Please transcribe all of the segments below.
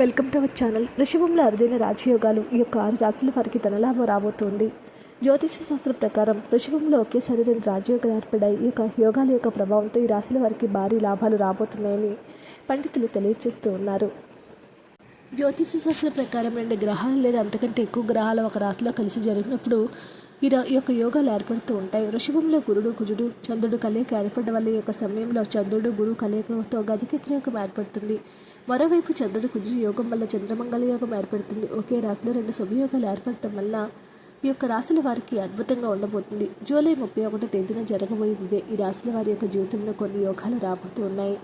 Welcome to our channel. వృషభంలో అరుదైన రాజయోగాలు ఈ యొక్క ఆరు రాశుల వారికి ధనలాభం రాబోతోంది. జ్యోతిష శాస్త్రం ప్రకారం వృషభంలో ఒకేసారి రెండు రాజయోగాలు ఏర్పడాయి ఈ యొక్క యోగాల యొక్క ప్రభావంతో ఈ రాశుల వారికి భారీ లాభాలు రాబోతున్నాయని పండితులు తెలియజేస్తూ ఉన్నారు. జ్యోతిష శాస్త్రం ప్రకారం రెండు గ్రహాలు లేదా అంతకంటే ఎక్కువ గ్రహాలు ఒక రాశిలో కలిసి జరిగినప్పుడు ఈ ఈ యొక్క యోగాలు ఏర్పడుతూ ఉంటాయి. వృషభంలో గురుడు కుజుడు చంద్రుడు కలయిక ఏర్పడడం వల్ల ఈ యొక్క సమయంలో చంద్రుడు గురువు కలయికతో గతికెత్ర యోగం ఏర్పడుతుంది. మరోవైపు చంద్రుడు కుజుడు యోగం వల్ల చంద్రమంగళ యోగం ఏర్పడుతుంది. ఒకే రాశిలో రెండు శుభయోగాలు ఏర్పడటం వల్ల ఈ యొక్క రాశుల వారికి అద్భుతంగా ఉండబోతుంది. జూలై ముప్పై ఒకటో తేదీన జరగబోయేది ఈ రాశుల వారి యొక్క జీవితంలో కొన్ని యోగాలు రాబోతూ ఉన్నాయి.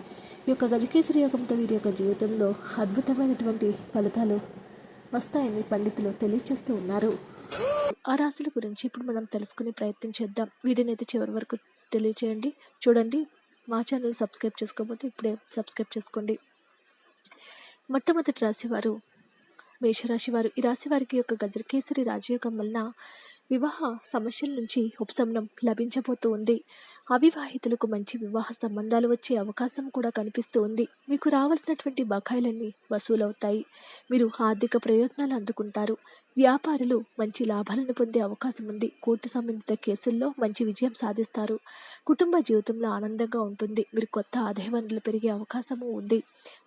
ఈ యొక్క గజకేసరి యోగంతో వీరి యొక్క జీవితంలో అద్భుతమైనటువంటి ఫలితాలు వస్తాయని పండితులు తెలియజేస్తూ ఉన్నారు. ఆ రాశుల గురించి ఇప్పుడు మనం తెలుసుకునే ప్రయత్నం చేద్దాం. వీడియోని అయితే చివరి వరకు తెలియచేయండి. చూడండి. మా ఛానల్ సబ్స్క్రైబ్ చేసుకోకపోతే ఇప్పుడే సబ్స్క్రైబ్ చేసుకోండి. మొట్టమొదటి రాశివారు మేషరాశి వారు ఈ రాశి వారికి యొక్క గజకేసరి రాజయోగం వలన వివాహ సమస్యల నుంచి ఉపశమనం లభించబోతూ ఉంది. అవివాహితులకు మంచి వివాహ సంబంధాలు వచ్చే అవకాశం కూడా కనిపిస్తూ ఉంది. మీకు రావాల్సినటువంటి బకాయిలన్నీ వసూలవుతాయి. మీరు ఆర్థిక ప్రయోజనాలు అందుకుంటారు. వ్యాపారులు మంచి లాభాలను పొందే అవకాశం ఉంది. కోర్టు సంబంధిత కేసుల్లో మంచి విజయం సాధిస్తారు. కుటుంబ జీవితంలో ఆనందంగా ఉంటుంది. మీరు కొత్త ఆదాయ వనరులు పెరిగే అవకాశము ఉంది.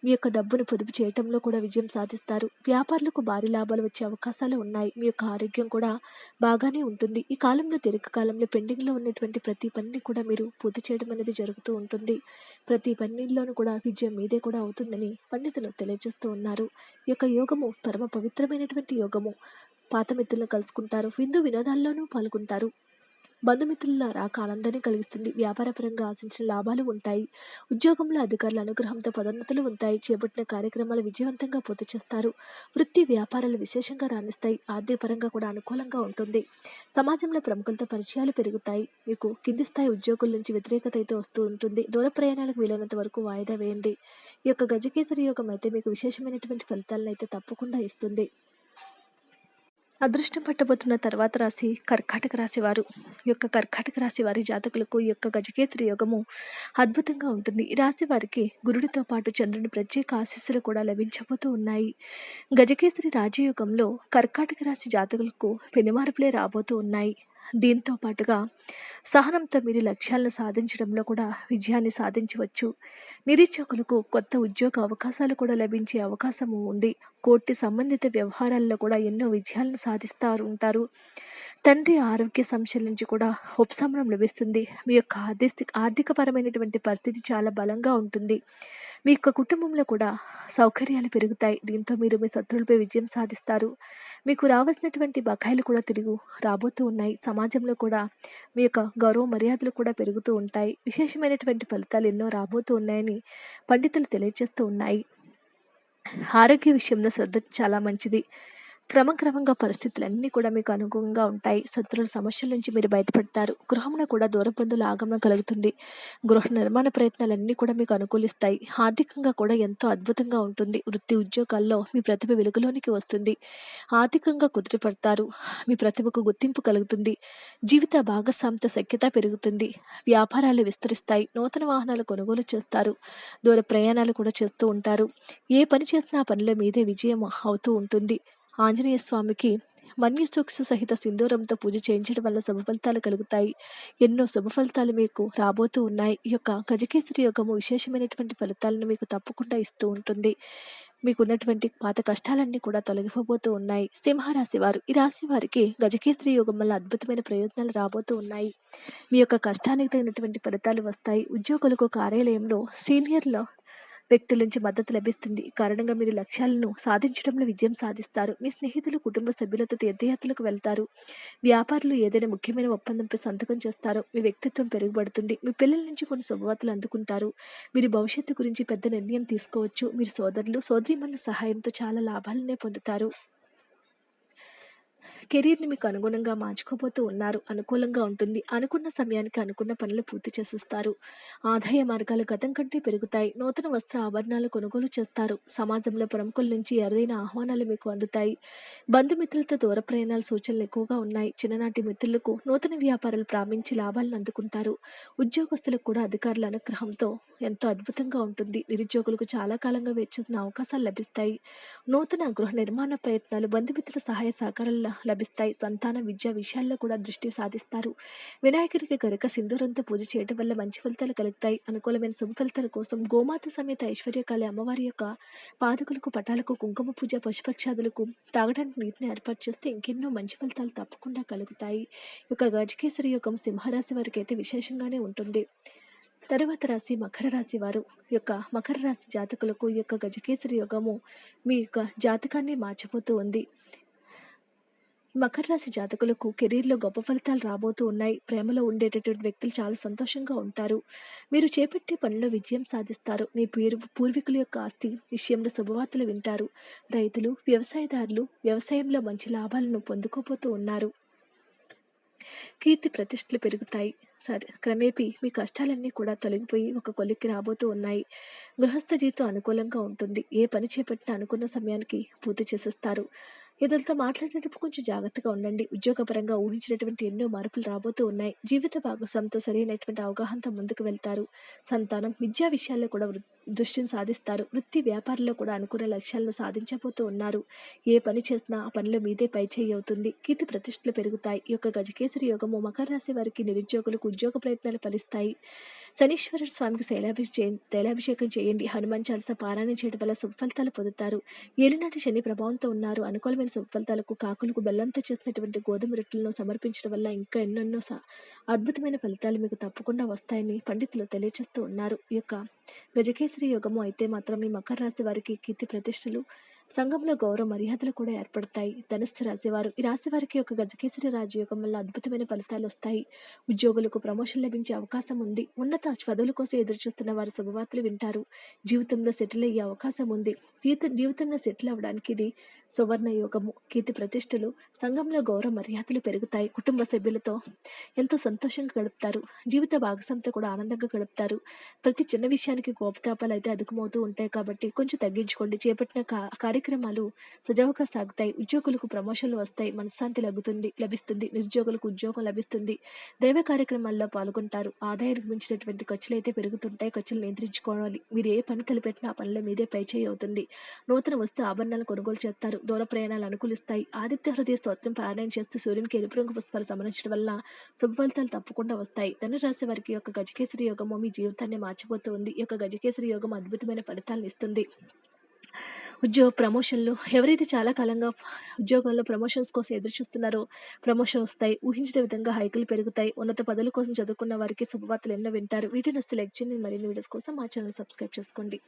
మీ యొక్క డబ్బును పొదుపు చేయటంలో కూడా విజయం సాధిస్తారు. వ్యాపారులకు భారీ లాభాలు వచ్చే అవకాశాలు ఉన్నాయి. మీ యొక్క ఆరోగ్యం కూడా బాగానే ఉంటుంది. ఈ కాలంలో దీర్ఘకాలంలో పెండింగ్లో ఉన్నటువంటి ప్రతి పనిని కూడా మీరు పూర్తి చేయడం అనేది జరుగుతూ ఉంటుంది. ప్రతి పనిలోనూ కూడా విజయం మీదే కూడా అవుతుందని పండితులు తెలియజేస్తూ ఉన్నారు. ఈ యొక్క యోగము పరమ పవిత్రమైనటువంటి యోగము. పాత మిత్రులను కలుసుకుంటారు. విందు వినోదాల్లోనూ పాల్గొంటారు. బంధుమిత్రులారా ఆనందాన్ని కలిగిస్తుంది. వ్యాపారపరంగా ఆశించిన లాభాలు ఉంటాయి. ఉద్యోగంలో అధికారుల అనుగ్రహంతో పదోన్నతులు ఉంటాయి. చేపట్టిన కార్యక్రమాలు విజయవంతంగా పూర్తి చేస్తారు. వృత్తి వ్యాపారాలు విశేషంగా రాణిస్తాయి. ఆర్థిక పరంగా కూడా అనుకూలంగా ఉంటుంది. సమాజంలో ప్రముఖులతో పరిచయాలు పెరుగుతాయి. మీకు కింది స్థాయి ఉద్యోగుల నుంచి వ్యతిరేకత అయితే వస్తూ ఉంటుంది. దూర ప్రయాణాలకు వీలైనంత వరకు వాయిదా వేయండి. ఈ యొక్క గజకేసరి యోగం అయితే మీకు విశేషమైనటువంటి ఫలితాలను అయితే తప్పకుండా ఇస్తుంది. అదృష్టం పట్టబోతున్న తర్వాత రాశి కర్కాటక రాశి వారు ఈ యొక్క కర్కాటక రాశి వారి జాతకులకు ఈ యొక్క గజకేసరి యోగము అద్భుతంగా ఉంటుంది. ఈ రాశి వారికి గురుడితో పాటు చంద్రుని ప్రత్యేక ఆశీస్సులు కూడా లభించబోతూ ఉన్నాయి. గజకేసరి రాజయోగంలో కర్కాటక రాశి జాతకులకు పెనుమార్పులే రాబోతూ ఉన్నాయి. దీంతో పాటుగా సహనంతో మీరు లక్ష్యాలను సాధించడంలో కూడా విజయాన్ని సాధించవచ్చు. నిరీక్షకులకు కొత్త ఉద్యోగ అవకాశాలు కూడా లభించే అవకాశం ఉంది. కోర్టు సంబంధిత వ్యవహారాల్లో కూడా ఎన్నో విజయాలను సాధిస్తారు ఉంటారు. తండ్రి ఆరోగ్య సమస్యల నుంచి కూడా ఉపశమనం లభిస్తుంది. మీ యొక్క ఆర్థిక ఆర్థికపరమైనటువంటి పరిస్థితి చాలా బలంగా ఉంటుంది. మీ యొక్క కుటుంబంలో కూడా సౌకర్యాలు పెరుగుతాయి. దీంతో మీరు మీ శత్రువులపై విజయం సాధిస్తారు. మీకు రావాల్సినటువంటి బకాయిలు కూడా తిరిగి రాబోతూ ఉన్నాయి. సమాజంలో కూడా మీ యొక్క గౌరవ మర్యాదలు కూడా పెరుగుతూ ఉంటాయి. విశేషమైనటువంటి ఫలితాలు ఎన్నో రాబోతూ ఉన్నాయని పండితులు తెలియజేస్తూ ఉన్నాయి. ఆరోగ్య విషయంలో శ్రద్ధ చాలా మంచిది. క్రమక్రమంగా పరిస్థితులన్నీ కూడా మీకు అనుగుణంగా ఉంటాయి. శత్రువుల సమస్యల నుంచి మీరు బయటపడతారు. గృహమున కూడా దూర బంధువుల ఆగమనం కలుగుతుంది. గృహ నిర్మాణ ప్రయత్నాలన్నీ కూడా మీకు అనుకూలిస్తాయి. ఆర్థికంగా కూడా ఎంతో అద్భుతంగా ఉంటుంది. వృత్తి ఉద్యోగాల్లో మీ ప్రతిభ వెలుగులోనికి వస్తుంది. ఆర్థికంగా కుదిరిపడతారు మీ ప్రతిభకు గుర్తింపు కలుగుతుంది. జీవిత భాగస్వామ్యత శక్యత పెరుగుతుంది. వ్యాపారాలు విస్తరిస్తాయి. నూతన వాహనాలు కొనుగోలు చేస్తారు. దూర ప్రయాణాలు కూడా చేస్తూ ఉంటారు. ఏ పని చేసినా ఆ పనిలో మీదే విజయం అవుతూ ఉంటుంది. ఆంజనేయ స్వామికి మన్యసూక్ష్మ సహిత సింధూరంతో పూజ చేయించడం వల్ల శుభ ఫలితాలు కలుగుతాయి. ఎన్నో శుభ ఫలితాలు మీకు రాబోతూ ఉన్నాయి. ఈ యొక్క గజకేసరి యోగము విశేషమైనటువంటి ఫలితాలను మీకు తప్పకుండా ఇస్తూ ఉంటుంది. మీకున్నటువంటి పాత కష్టాలన్నీ కూడా తొలగిపోబోతూ ఉన్నాయి. సింహరాశి వారు ఈ రాశి వారికి గజకేసరి యోగం వల్ల అద్భుతమైన ప్రయోజనాలు రాబోతూ ఉన్నాయి. మీ యొక్క కష్టానికి తగినటువంటి ఫలితాలు వస్తాయి. ఉద్యోగులకు కార్యాలయంలో సీనియర్ల వ్యక్తుల నుంచి మద్దతు లభిస్తుంది. ఈ కారణంగా మీరు లక్ష్యాలను సాధించడంలో విజయం సాధిస్తారు. మీ స్నేహితులు కుటుంబ సభ్యులతో తీర్థయాత్రలకు వెళ్తారు. వ్యాపారులు ఏదైనా ముఖ్యమైన ఒప్పందంపై సంతకం చేస్తారు మీ వ్యక్తిత్వం పెరుగుబడుతుంది మీ పిల్లల నుంచి కొన్ని శుభవార్తలు అందుకుంటారు. మీరు భవిష్యత్తు గురించి పెద్ద నిర్ణయం తీసుకోవచ్చు. మీరు సోదరులు సోదరిమణుల సహాయంతో చాలా లాభాలనే పొందుతారు. కెరీర్ని మీకు అనుగుణంగా మార్చుకోబోతూ ఉన్నారు. అనుకూలంగా ఉంటుంది. అనుకున్న సమయానికి అనుకున్న పనులు పూర్తి చేసిస్తారు. ఆదాయ మార్గాలు గతం కంటే పెరుగుతాయి. నూతన వస్త్ర ఆభరణాలు కొనుగోలు చేస్తారు. సమాజంలో ప్రముఖుల నుంచి అరుదైన ఆహ్వానాలు మీకు అందుతాయి. బంధుమిత్రులతో దూర ప్రయాణాల సూచనలు ఎక్కువగా ఉన్నాయి. చిన్ననాటి మిత్రులకు నూతన వ్యాపారాలు ప్రారంభించి లాభాలను అందుకుంటారు. ఉద్యోగస్తులకు కూడా అధికారుల అనుగ్రహంతో ఎంతో అద్భుతంగా ఉంటుంది. నిరుద్యోగులకు చాలా కాలంగా వేచిస్తున్న అవకాశాలు లభిస్తాయి. నూతన గృహ నిర్మాణ ప్రయత్నాలు బంధుమిత్రుల సహాయ సహకారాలు లభిస్తాయి. సంతాన విద్య విషయాల్లో కూడా దృష్టి సాధిస్తారు. వినాయకుడికి కనుక సింధూరంతో పూజ చేయడం వల్ల మంచి ఫలితాలు కలుగుతాయి. అనుకూలమైన శుభ ఫలితాల కోసం గోమాత సమేత ఐశ్వర్యకాళి అమ్మవారి యొక్క పాదకులకు పటాలకు కుంకుమ పూజ పశుపక్షాదులకు తాగడానికి నీటిని ఏర్పాటు చేస్తే ఇంకెన్నో మంచి ఫలితాలు తప్పకుండా కలుగుతాయి. ఒక యొక్క గజకేసరి యుగం సింహరాశి వారికి అయితే విశేషంగానే ఉంటుంది. తరువాత రాశి మకర రాశి వారు. యొక్క మకర రాశి జాతకులకు ఈ యొక్క గజకేసరి యోగము మీ యొక్క జాతకాన్ని మార్చబోతూ ఉంది. మకర రాశి జాతకులకు కెరీర్లో గొప్ప ఫలితాలు రాబోతూ ఉన్నాయి. ప్రేమలో ఉండేటటువంటి వ్యక్తులు చాలా సంతోషంగా ఉంటారు. మీరు చేపట్టే పనిలో విజయం సాధిస్తారు. మీ పేరు పూర్వీకుల యొక్క ఆస్తి విషయంలో శుభవార్తలు వింటారు. రైతులు వ్యవసాయదారులు వ్యవసాయంలో మంచి లాభాలను పొందుకోబోతూ ఉన్నారు. కీర్తి ప్రతిష్టలు పెరుగుతాయి. సరే క్రమేపీ మీ కష్టాలన్నీ కూడా తొలగిపోయి ఒక కొలిక్కి రాబోతూ ఉన్నాయి. గృహస్థ జీతం అనుకూలంగా ఉంటుంది. ఏ పని చేపట్టినా అనుకున్న సమయానికి పూర్తి చేసేస్తారు. ఇతరులతో మాట్లాడేటప్పుడు కొంచెం జాగ్రత్తగా ఉండండి. ఉద్యోగపరంగా ఊహించినటువంటి ఎన్నో మార్పులు రాబోతూ ఉన్నాయి. జీవిత భాగస్వామితో సరైనటువంటి అవగాహనతో ముందుకు వెళ్తారు. సంతానం విద్యా విషయాల్లో కూడా దృష్టిని సాధిస్తారు. వృత్తి వ్యాపారంలో కూడా అనుకున్న లక్ష్యాలను సాధించబోతూ ఉన్నారు. ఏ పని చేసినా ఆ పనిలో మీదే పై చేయి అవుతుంది. కీర్తి ప్రతిష్టలు పెరుగుతాయి. ఈ యొక్క గజకేసరి యోగము మకర రాశి వారికి నిరుద్యోగులకు ఉద్యోగ ప్రయత్నాలు ఫలిస్తాయి. శనీశ్వర స్వామికి శైలాభిషేకం తైలాభిషేకం చేయండి. హనుమాన్ చాలస పారాయణం చేయడం వల్ల శుభఫలితాలు పొందుతారు. ఏలినాటి శని ప్రభావంతో ఉన్నారు. అనుకూలమైన శుభఫలితాలకు కాకులకు బెల్లంతో చేసినటువంటి గోధుమ రొట్టెలను సమర్పించడం వల్ల ఇంకా ఎన్నెన్నో అద్భుతమైన ఫలితాలు మీకు తప్పకుండా వస్తాయని పండితులు తెలియజేస్తూ ఉన్నారు. ఈ యొక్క గజకేసరి యోగము అయితే మాత్రం ఈ మకర రాశి వారికి కీర్తి ప్రతిష్టలు సంఘంలో గౌరవ మర్యాదలు కూడా ఏర్పడతాయి. ధనుస్సు రాశివారు ఈ రాశి వారికి ఒక గజకేసరి రాజయోగం వల్ల అద్భుతమైన ఫలితాలు వస్తాయి. ఉద్యోగులకు ప్రమోషన్ లభించే అవకాశం ఉంది. ఉన్నత చదువుల కోసం ఎదురు చూస్తున్న వారు శుభవార్తలు వింటారు. జీవితంలో సెటిల్ అయ్యే అవకాశం ఉంది. జీవితం జీవితంలో సెటిల్ అవ్వడానికి ఇది సువర్ణ యోగము. కీర్తి ప్రతిష్టలు సంఘంలో గౌరవ మర్యాదలు పెరుగుతాయి. కుటుంబ సభ్యులతో ఎంతో సంతోషంగా గడుపుతారు. జీవిత భాగస్వామితో కూడా ఆనందంగా గడుపుతారు. ప్రతి చిన్న విషయానికి కోపతాపాలు అయితే అధికమవుతూ ఉంటాయి కాబట్టి కొంచెం తగ్గించుకోండి. చేపట్టిన కార్య కార్యక్రమాలు సజావుగా సాగుతాయి. ఉద్యోగులకు ప్రమోషన్లు వస్తాయి. మనశ్శాంతి లగుతుంది లభిస్తుంది. నిరుద్యోగులకు ఉద్యోగం లభిస్తుంది. దైవ కార్యక్రమాల్లో పాల్గొంటారు. ఆదాయానికి మించినటువంటి ఖర్చులు అయితే పెరుగుతుంటాయి. ఖర్చులు నియంత్రించుకోవాలి. మీరు ఏ పని తలపెట్టినా ఆ పనిలో మీదే పైచేయి అవుతుంది. నూతన వస్తు ఆభరణాలు కొనుగోలు చేస్తారు. దూర ప్రయాణాలు అనుకూలిస్తాయి. ఆదిత్య హృదయ స్తోత్రం ప్రారాయణ చేస్తూ సూర్యునికి ఎరుపు రంగు పుష్పాలు సమరించడం వల్ల శుభ ఫలితాలు తప్పకుండా వస్తాయి. ధనురాశి వారికి యొక్క గజకేసరి యోగము మీ జీవితాన్ని మార్చిపోతుంది ఈ యొక్క గజకేసరి యోగం అద్భుతమైన ఫలితాలను ఇస్తుంది. ఉద్యోగ ప్రమోషన్లు ఎవరైతే చాలా కాలంగా ఉద్యోగంలో ప్రమోషన్స్ కోసం ఎదురు చూస్తున్నారో ప్రమోషన్ వస్తాయి ఊహించిన విధంగా హైకులు పెరుగుతాయి ఉన్నత పదవుల కోసం చదువుకున్న వారికి శుభవార్తలు ఎన్నో వింటారు. వీటిని వస్తే లెక్చర్ మరిన్ని వీడియోస్ కోసం మా ఛానల్ సబ్స్క్రైబ్ చేసుకోండి.